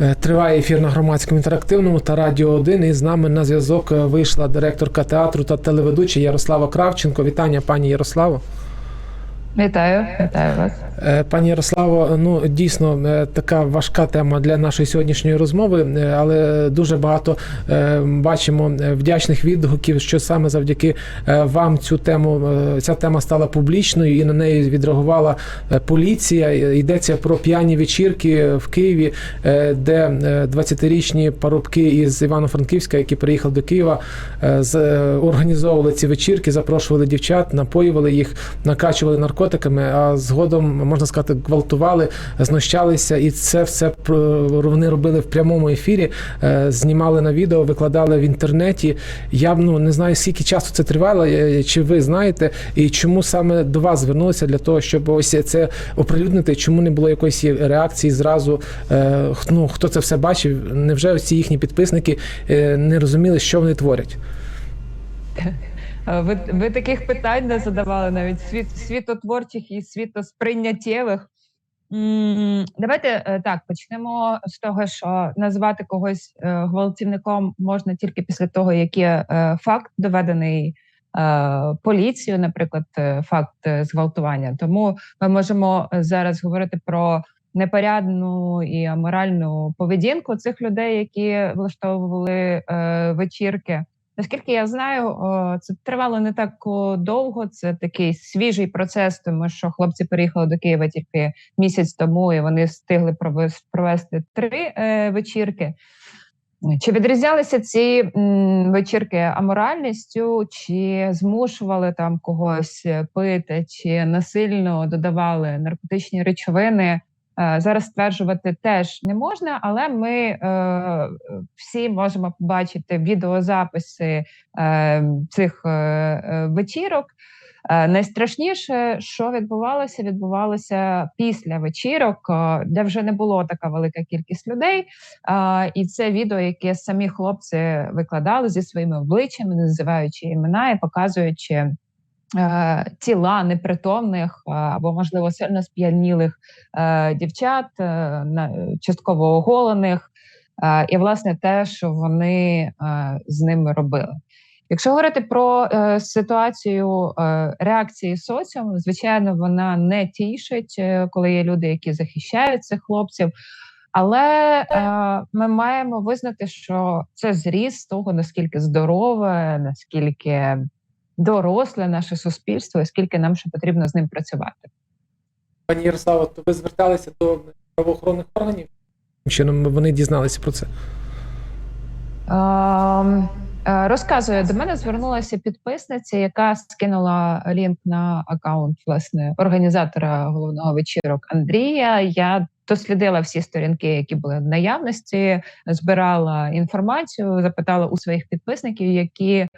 Е, Триває ефір на громадському інтерактивному та радіо 1. І з нами на зв'язок е, вийшла директорка театру та телеведуча Ярослава Кравченко. Вітання, пані Ярославо. Вітаю, вітаю вас. Е, Пані Ярославо, ну дійсно е, така важка тема для нашої сьогоднішньої розмови, е, але дуже багато бачимо вдячних відгуків, що саме завдяки вам цю тему ця тема стала публічною і на неї відреагувала поліція. Йдеться про п'яні вечірки в Києві, де е, 20-річні парубки із Івано-Франківська, які приїхали до Києва, організовували ці вечірки, запрошували дівчат, напоювали їх, накачували наркотиками, а згодом можна сказати, гвалтували, знущалися, і це все про- вони робили в прямому ефірі, е, знімали на відео, викладали в інтернеті. Я ну не знаю, скільки часу це тривало, е, чи ви знаєте, і чому саме до вас звернулися для того, щоб ось це оприлюднити, чому не було якоїсь реакції зразу? е, Ну хто це все бачив? Невже ці їхні підписники е, не розуміли, що вони творять? Е, Ви, ви таких питань не задавали навіть світ, світотворчих і світосприйняттєвих. Давайте е, так почнемо з того, що назвати когось е, гвалтівником можна тільки після того, як є факт доведений поліцією, наприклад, факт зґвалтування. Тому ми можемо зараз говорити про непорядну і аморальну поведінку цих людей, які влаштовували вечірки. Наскільки я знаю, це тривало не так довго. Це такий свіжий процес, тому що хлопці переїхали до Києва тільки місяць тому, і вони встигли провес- провести три е, вечірки. Чи відрізнялися ці вечірки аморальністю, чи змушували там когось е, пити, чи насильно додавали наркотичні речовини? Е, Зараз стверджувати теж не можна, але ми е, всі можемо побачити відеозаписи е, цих е, е, вечірок. Е, найстрашніше, що відбувалося, відбувалося після вечірок, е, де вже не було така велика кількість людей. Е, і це відео, яке самі хлопці викладали зі своїми обличчями, називаючи імена і показуючи тіла непритомних е, або, можливо, сильно сп'янілих е, дівчат, е, частково оголених, е, і власне те, що вони е, з ними робили. Якщо говорити про е, ситуацію е, реакції соціуму, звичайно, вона не тішить, е, коли є люди, які захищають цих хлопців. Але е, ми маємо визнати, що це зріст того, наскільки здорове, наскільки доросле наше суспільство, і скільки нам ще потрібно з ним працювати. Пані Ярославо, то ви зверталися до правоохоронних органів? Чином вони дізналися про це? Е, Розказую, до мене звернулася підписниця, яка скинула лінк на аккаунт власне організатора головного вечірок Андрія. Я дослідила всі сторінки, які були в наявності, збирала інформацію, запитала у своїх підписників, які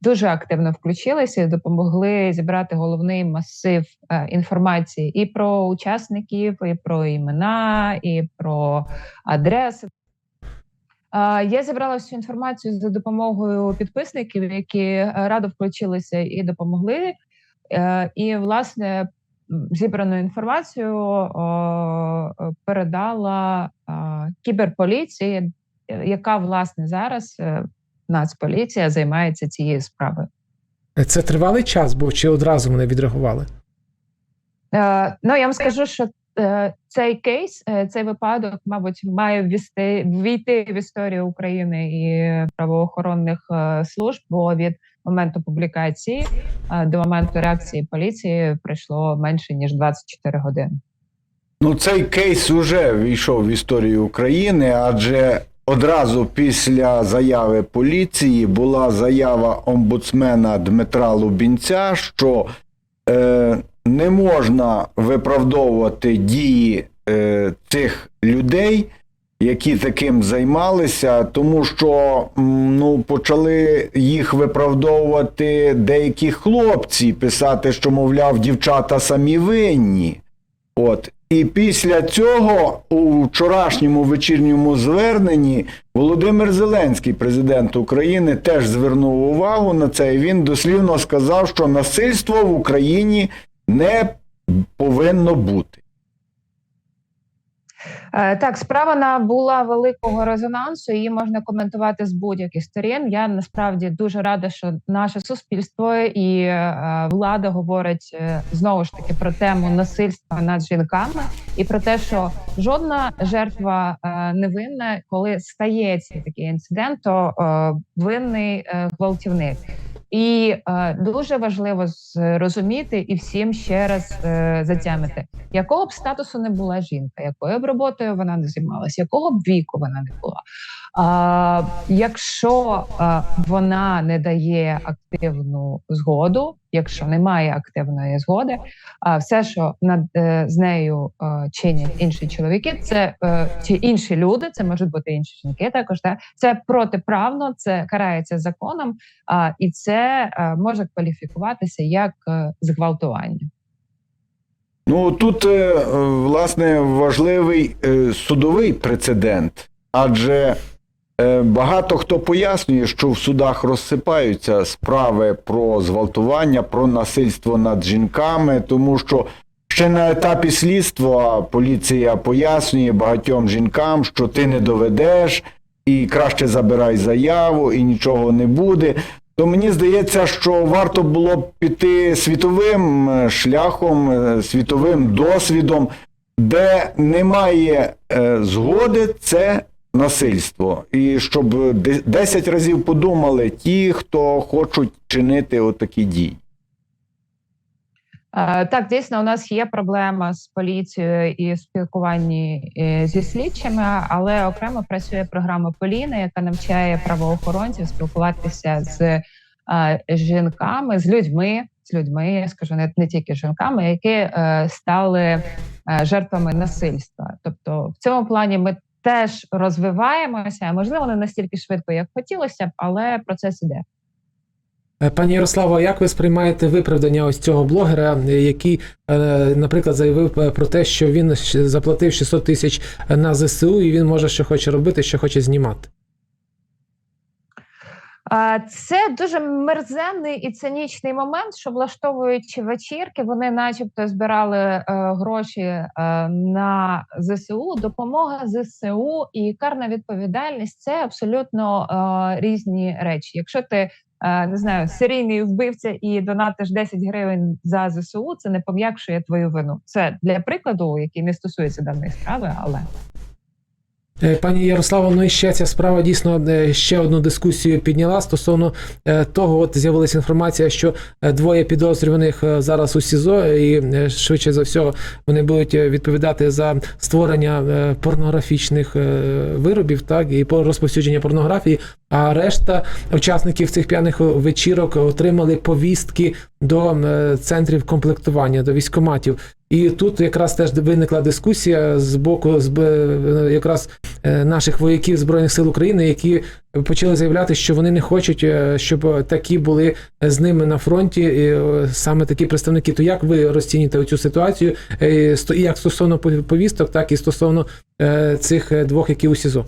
дуже активно включилися і допомогли зібрати головний масив е, інформації і про учасників, і про імена, і про адреси. Я зібрала всю інформацію за допомогою підписників, які е, радо включилися і допомогли. Е, І, власне, зібрану інформацію передала кіберполіції, яка власне зараз Нацполіція займається цією справою. Це тривалий час був чи одразу вони відреагували? Е, ну я вам скажу, що е, цей кейс, е, цей випадок, мабуть, має ввійти, ввійти в історію України і правоохоронних е, служб, бо від моменту публікації е, до моменту реакції поліції пройшло менше ніж 24 години. Ну, цей кейс уже війшов в історію України, адже одразу після заяви поліції була заява омбудсмена Дмитра Лубінця, що е, не можна виправдовувати дії е, цих людей, які таким займалися, тому що ну, почали їх виправдовувати деякі хлопці, писати, що, мовляв, дівчата самі винні. От. І після цього у вчорашньому вечірньому зверненні Володимир Зеленський, президент України, теж звернув увагу на це. І він дослівно сказав, що насильство в Україні не повинно бути. Е, Так, справа набула великого резонансу. Її можна коментувати з будь-яких сторін. Я насправді дуже рада, що наше суспільство і е, влада говорить е, знову ж таки про тему насильства над жінками і про те, що жодна жертва е, не винна, коли стається такий інцидент, то е, винний е, гвалтівник. І е, дуже важливо зрозуміти і всім ще раз е, затямити, якого б статусу не була жінка, якою б роботою вона не займалася, якого б віку вона не була. Якщо вона не дає активну згоду, якщо немає активної згоди, а все, що над е, з нею чинять інші чоловіки, це е, чи інші люди, це можуть бути інші жінки, також так, це протиправно, це карається законом, і це е, може кваліфікуватися як зґвалтування. Ну тут власне важливий судовий прецедент, адже багато хто пояснює, що в судах розсипаються справи про зґвалтування, про насильство над жінками, тому що ще на етапі слідства поліція пояснює багатьом жінкам, що ти не доведеш, і краще забирай заяву, і нічого не буде. То мені здається, що варто було б піти світовим е, шляхом, е, світовим досвідом, де немає е, згоди, це насильство. І щоб де- 10 разів подумали ті, хто хочуть чинити отакі дії. Е, Так, дійсно, у нас є проблема з поліцією і спілкуванні е, зі слідчими, але окремо працює програма Поліна, яка навчає правоохоронців спілкуватися з е, жінками, з людьми, з людьми, я скажу не, не тільки жінками, які стали жертвами насильства. Тобто, в цьому плані ми теж розвиваємося, можливо, не настільки швидко, як хотілося б, але процес іде. Е, Пані Ярославо, як ви сприймаєте виправдання ось цього блогера, е, який, е, наприклад, заявив про те, що він заплатив 600 тисяч на ЗСУ і він може що хоче робити, що хоче знімати? Це дуже мерзенний і цинічний момент, що влаштовуючи вечірки, вони, начебто, збирали е, гроші е, на ЗСУ. Допомога ЗСУ і карна відповідальність це абсолютно е, різні речі. Якщо ти не знаю, серійний вбивця і донатиш 10 гривень за ЗСУ, це не пом'якшує твою вину. Це для прикладу, який не стосується даної справи, але Пані Ярославо, ну і ще ця справа дійсно е, ще одну дискусію підняла стосовно е, того, от з'явилася інформація, що е, двоє підозрюваних е, зараз у СІЗО, і е, швидше за все вони будуть е, відповідати за створення е, порнографічних е, виробів, так і по розповсюдження порнографії. А решта учасників цих п'яних вечірок отримали повістки до центрів комплектування, до військоматів. І тут якраз теж виникла дискусія з боку з якраз е, наших вояків збройних сил України, які почали заявляти, що вони не хочуть, е, щоб такі були з ними на фронті, і е, саме такі представники. То як ви розцінюєте цю ситуацію? як стосовно пов- повісток, так і стосовно цих двох, які у СІЗО?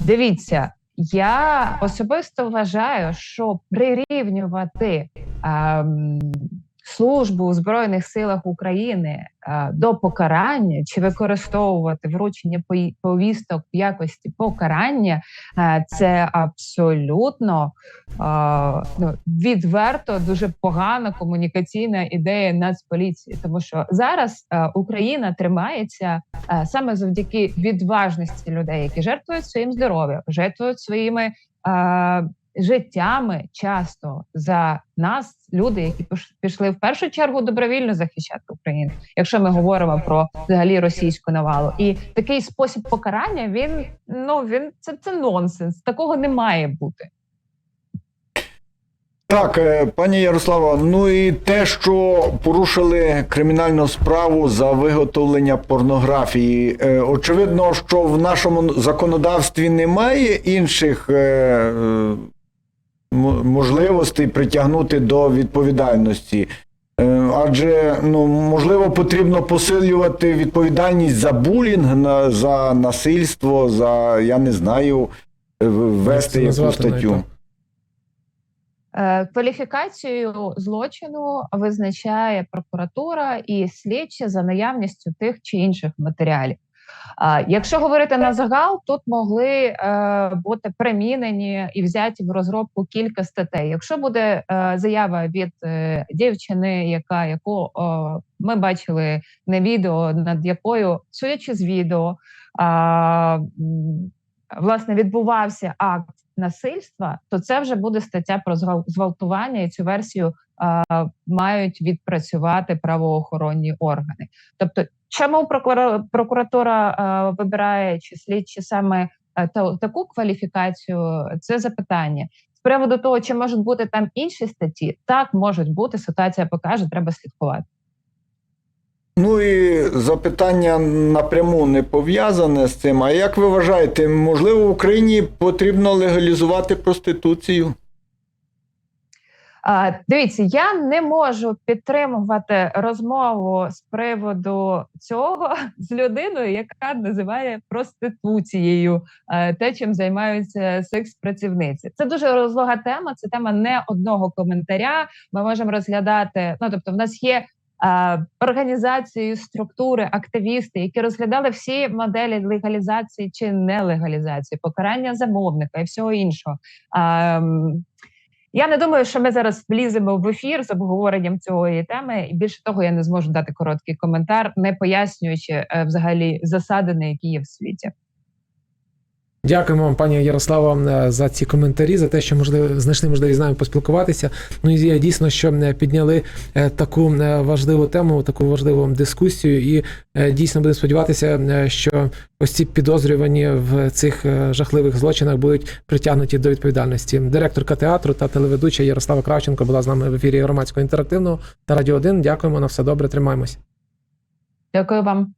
Дивіться, я особисто вважаю, що прирівнювати ем, службу у Збройних силах України е, до покарання чи використовувати вручення повісток в якості покарання, е, це абсолютно е, ну, відверто дуже погана комунікаційна ідея Нацполіції, тому що зараз Україна тримається саме завдяки відважності людей, які жертвують своїм здоров'ям, жертвують своїми життями часто за нас, люди, які пішли в першу чергу добровільно захищати Україну, якщо ми говоримо про взагалі російську навалу, і такий спосіб покарання він ну він це, це нонсенс. Такого не має бути. Так, е, пані Ярослава, ну і те, що порушили кримінальну справу за виготовлення порнографії. Е, Очевидно, що в нашому законодавстві немає інших е, можливостей притягнути до відповідальності. Е, Адже ну можливо потрібно посилювати відповідальність за булінг, на, за насильство, за я не знаю, ввести яку статтю. Е, Кваліфікацію злочину визначає прокуратура і слідчі за наявністю тих чи інших матеріалів. Якщо говорити на загал, тут могли е, бути примінені і взяті в розробку кілька статей. Якщо буде е, заява від е, дівчини, яка яку ми бачили на відео, над якою, судячи з відео, власне відбувався акт насильства, то це вже буде стаття про зґвалтування, і цю версію мають відпрацювати правоохоронні органи. Тобто, чому прокуратура вибирає чи слідчі саме таку кваліфікацію? Це запитання. З приводу того, чи можуть бути там інші статті, так можуть бути. Ситуація покаже, треба слідкувати. Ну і запитання напряму не пов'язане з цим. А як ви вважаєте, можливо, в Україні потрібно легалізувати проституцію? Дивіться, я не можу підтримувати розмову з приводу цього з людиною, яка називає проституцією е, те, чим займаються секс-працівниці. Це дуже розлога тема. Це тема не одного коментаря. Ми можемо розглядати. Ну тобто, в нас є. е, Організації, структури, активісти, які розглядали всі моделі легалізації чи нелегалізації, покарання замовника і всього іншого. Я не думаю, що ми зараз вліземо в ефір з обговоренням цієї теми, і більше того, я не зможу дати короткий коментар, не пояснюючи е, взагалі засади, які є в світі. Дякуємо вам, пані Ярослава, е, за ці коментарі, за те, що можливо знайшли можливість з нами поспілкуватися. Ну і я дійсно, що е, підняли е, таку е, важливу тему, таку важливу дискусію, і е, дійсно будемо сподіватися, е, що ось ці підозрювані в цих е, жахливих злочинах будуть притягнуті до відповідальності. Директорка театру та телеведуча Ярослава Кравченко була з нами в ефірі громадського інтерактивного та радіо 1. Дякуємо на все добре. Тримаємось. Дякую вам.